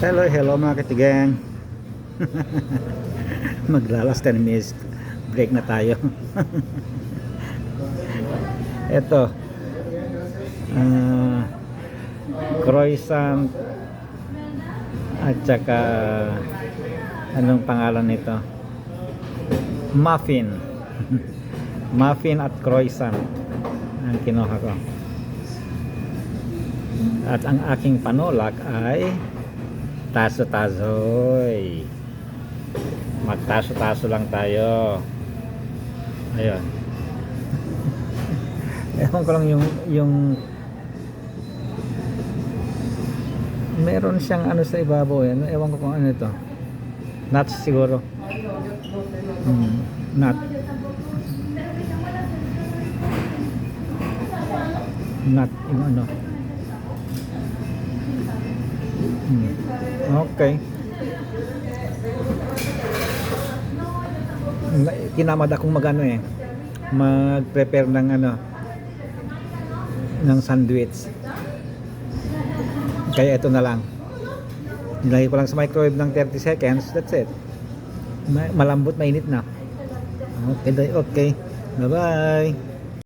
Hello, hello mga katigang. Maglalas 10 minutes break na tayo. Ito. ah croissant at saka anong pangalan nito? Muffin. Muffin at croissant ang kinuha ko. At ang aking panulak ay taso-tasoy. Magtaso-taso lang tayo. Ayun. Ewan ko lang yung yung meron siyang ano sa ibabaw yan. Ewan ko kung ano ito. Nuts siguro. Hmm, nut. Nut yung ano. Hmm. Okay. Na- Tinamad akong magano eh. Mag-prepare ng ano ng sandwich. Kaya ito na lang. Nilagay ko lang sa microwave ng 30 seconds. That's it. Ma- Malambot, mainit na. Okay, okay. Bye-bye.